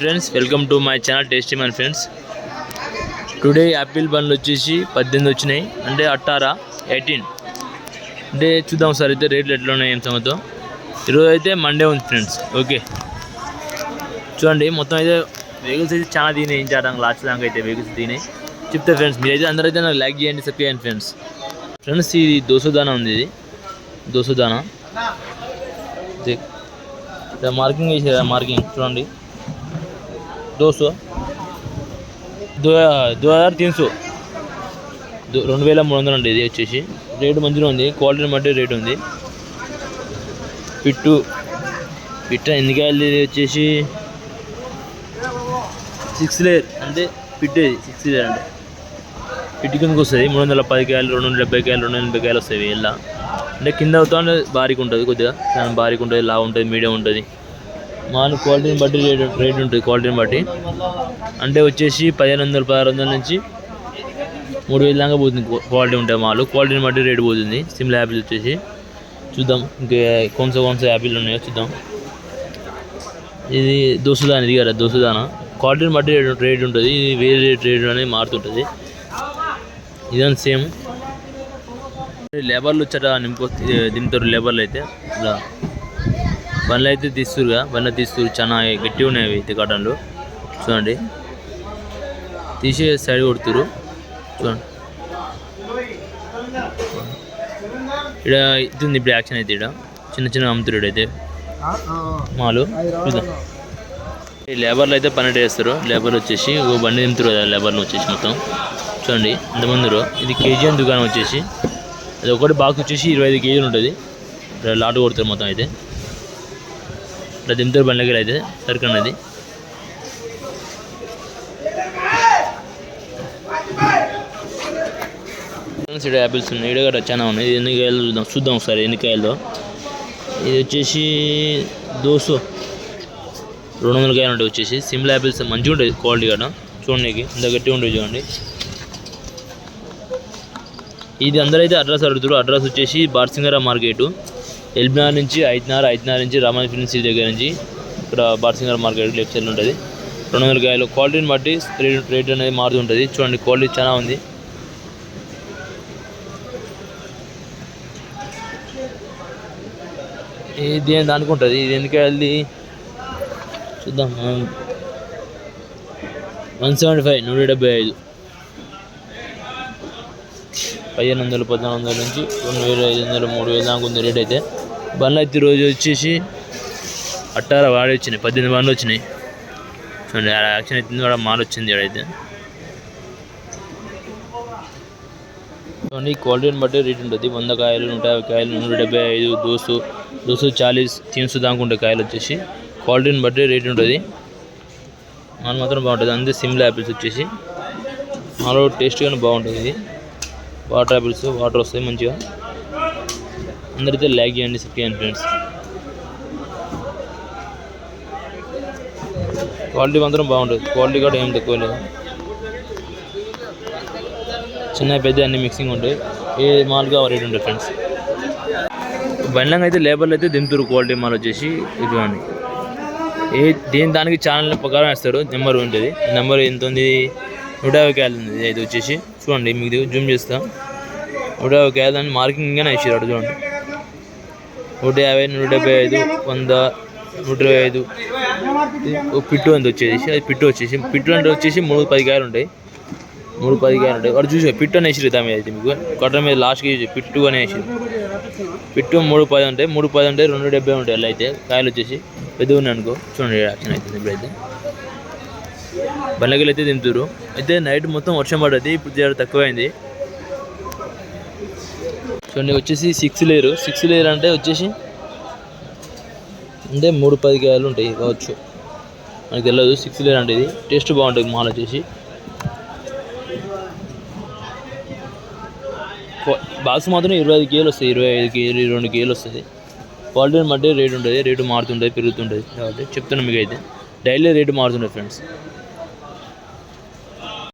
Friends welcome to my channel tasty man friends today apple బండ్లు వచ్చేసి పద్దెనిమిది వచ్చినాయి. అంటే అట్టారా? ఎయిటీన్. అంటే చూద్దాం సార్ అయితే రేట్లు ఎట్లా ఉన్నాయి ఏం సమతో ఈరోజు అయితే మండే ఉంది ఫ్రెండ్స్ ఓకే చూడండి మొత్తం అయితే వెహికల్స్ అయితే చాలా తినేయి. చేయడానికి లాస్ట్ దాకా అయితే వెహికల్స్ తినేయి. చెప్తే ఫ్రెండ్స్ మీరైతే అందరైతే నాకు లైక్ చేయండి సబ్స్క్రైబ్ చేయండి ఫ్రెండ్స్ ఫ్రెండ్స్ ఇది దోసదానా ఉంది ఇది. దోసదానా ఇది. మార్కింగ్ వేసారా మార్కింగ్ చూడండి. दो सौ दो दो హజార్ తీన్ సో దో- రెండు వేల మూడు వందలు అండి ఇది వచ్చేసి రేటు మంచిగా ఉంది క్వాలిటీని బట్టి రేట్ ఉంది పిట్టు పిట్ట ఎన్ని కాయలు ఇది వచ్చేసి సిక్స్ లేయర్ అంటే పిట్టు ఇది సిక్స్ లేయర్ అంటే పిట్టు కిందకి వస్తుంది మూడు వందల పది కాయలు రెండు వందల డెబ్బై కాయలు రెండు వందల ఎనభై కాయలు వస్తాయి ఇలా అంటే కింద అవుతా భారీగా ఉంటుంది కొద్దిగా చాలా భారీగా ఉంటుంది లా ఉంటుంది మీడియం ఉంటుంది మాను క్వాలిటీని బట్టి రేట్ రేట్ ఉంటుంది క్వాలిటీని బట్టి. అంటే వచ్చేసి పదిహేను వందలు పదహారు వందల నుంచి మూడు వేల దాకా పోతుంది క్వాలిటీ ఉంటాయి మాలు. క్వాలిటీని బట్టి రేట్ పోతుంది. సిమ్లా యాపిల్ వచ్చేసి. చూద్దాం. ఇంకా కొంచెం కొంచెం యాపిల్ ఉన్నాయో చూద్దాం. ఇది దోసుదాన ఇది కదా దోసుదాన. క్వాలిటీని బట్టి రేట్ రేట్ ఉంటుంది. ఇది వేరే రేట్ రేట్ అనేది మారుతుంటుంది. ఇదని సేమ్. లేబర్లు వచ్చారా? నింపు దింపుతారు లేబర్లు అయితే. ఇలా. బండ్లు అయితే తీస్తురుగా బండ్లు తీస్తురు చాలా గట్టిగా ఉన్నాయి అవి అయితే కాటన్లు. చూడండి. తీసి సైడ్ కొడుతురు చూడండి. ఇక్కడ ఇది ఉంది ఇప్పుడు యాక్షన్ అయితే ఇక్కడ చిన్న చిన్న అమ్ముతురు అయితే మాలు. చూద్దాం ఈ లేబర్లు అయితే పన్నెండు వేస్తారు. లేబర్ వచ్చేసి ఓ బండి దింపుతారు కదా లేబర్లు వచ్చేసి మొత్తం. చూడండి. ఎంతమంది ఇది కేజీఎన్ దుకాణం వచ్చేసి. అది ఒకటి బాక్స్ వచ్చేసి ఇరవై ఐదు కేజీలు ఉంటుంది. ఇక్కడ లాటు కొడతారు మొత్తం అయితే. ఇట్లా దింపుతారు బండ్లకి అయితే సరుకు అన్నది ఇక్కడ యాపిల్స్ ఉన్నాయి ఇక్కడ కూడా చాలా ఉన్నాయి ఎన్నికాయలు ఎన్ని కాయలు చూద్దాం చూద్దాం ఒకసారి ఎన్ని కాయలు ఇది వచ్చేసి దోసు రెండు వందల కాయలు ఉంటాయి వచ్చేసి సిమ్లా యాపిల్స్ మంచిగా ఉంటుంది క్వాలిటీ కూడా చూడండి ఇంత గట్టిగా ఉంటుంది చూడండి ఇది అందరైతే అడ్రస్ అడుగుతారు అడ్రస్ వచ్చేసి బార్సింగరా మార్కెట్ ఎల్బినార్ నుంచి ఐదున్నర ఐదున్నర నుంచి రామాయ ఫిలిం సిటీ దగ్గర నుంచి ఇక్కడ బార్సింగర్ మార్కెట్ లెఫ్ట్ సైడ్ ఉంటుంది. రెండు వందల కాయలు క్వాలిటీని బట్టి రేట్ రేట్ అనేది మారుతుంటుంది చూడండి క్వాలిటీ చాలా ఉంది. ఇది దానికి ఉంటుంది ఇది ఎందుకు వెళ్ళి? చూద్దాం. వన్ సెవెంటీ ఫైవ్ నూట డెబ్బై ఐదు. పదిహేను వందలు పద్నాలుగు వందల నుంచి రెండు వేల ఐదు వందలు మూడు వేలు దాకా ఉంది రేట్ అయితే. బండ్లు అయితే రోజు వచ్చేసి అట్టార వాడి వచ్చినాయి పద్దెనిమిది బండ్లు వచ్చినాయి. చూడండి యాక్షన్ అవుతుంది కూడా మాల్ వచ్చింది అయితే. చూడండి క్వాలిటీని బట్టి రేట్ ఉంటుంది. వంద కాయలు నూట యాభై కాయలు నూట డెబ్బై ఐదు దోసు దోసు చాలీస్ తీన్సు దాకా ఉంటాయి కాయలు వచ్చేసి క్వాలిటీని బట్టి రేట్ ఉంటుంది. మాల్ మాత్రం బాగుంటుంది. అంతే సిమ్లా యాపిల్స్ వచ్చేసి. మాలో టేస్ట్ కానీ బాగుంటుంది ఇది. వాటర్ యాపిల్స్ వాటర్ వస్తాయి మంచిగా. అందరైతే ల్యాగ్ చేయండి సెట్ చేయండి ఫ్రెండ్స్. క్వాలిటీ మాత్రం బాగుంటుంది. క్వాలిటీ కూడా ఏం తక్కువ లేదు. చిన్న పెద్ద అన్ని మిక్సింగ్ ఉంటాయి. ఏ మాల్గా రేట్ ఉంటుంది ఫ్రెండ్స్ బండ్లంగా అయితే లేబర్లు అయితే దింతురు క్వాలిటీ మాల్ వచ్చేసి ఇదిగోండి. ఏ దీని దానికి ఛానల్ ప్రకారం వేస్తారు? నెంబర్ ఉంటుంది. నెంబర్ ఎంత ఉంది నూట యాభై కాయలు ఉంది. ఇది వచ్చేసి. చూడండి మీకు జూమ్ చేస్తా. నూట యాభై క్యాలు అని మార్కింగ్ చూడండి. నూట యాభై నూట డెబ్బై ఐదు వంద నూట ఇరవై ఐదు. పిట్టు అంత వచ్చేసి అది పిట్టు వచ్చేసి పిట్టు అంటే వచ్చేసి మూడు పది కాయలు ఉంటాయి. మూడు పది కాయలు ఉంటాయి. వాడు చూసి పిట్టు అని వేసిరు దాని మీద అయితే మీకు. కట్ట మీద లాస్ట్కి చూసి పిట్టు అని వేసిరు పిట్టు మూడు పది ఉంటాయి. మూడు పది ఉంటాయి రెండు డెబ్బై ఉంటాయి అలా అయితే. కాయలు వచ్చేసి పెద్దగా ఉన్నాయి అనుకో. చూడండి యాక్షన్ అవుతుంది ఇప్పుడైతే. బండ్లకి అయితే దింపుతారు అయితే నైట్ మొత్తం వర్షం పడ్డది ఇప్పుడు జర తక్కువైంది. చూడండి వచ్చేసి సిక్స్ లేయర్ సిక్స్ లేయర్ అంటే వచ్చేసి అంటే మూడు పది కాయలు ఉంటాయి కావచ్చు. మనకు తెలియదు సిక్స్ లేయర్ అంటే ఇది. టేస్ట్ బాగుంటుంది మాల్ వచ్చేసి బాక్స్ మాత్రం ఇరవై ఐదు కేజీలు వస్తాయి. ఇరవై ఐదు కేజీలు ఇరవై రెండు కేజీలు వస్తుంది క్వాలిటీని బట్టి రేటు ఉంటుంది రేటు మారుతుంటుంది పెరుగుతుంటుంది కాబట్టి చెప్తున్నాను మీకు అయితే డైలీ రేటు మారుతుంటుంది ఫ్రెండ్స్.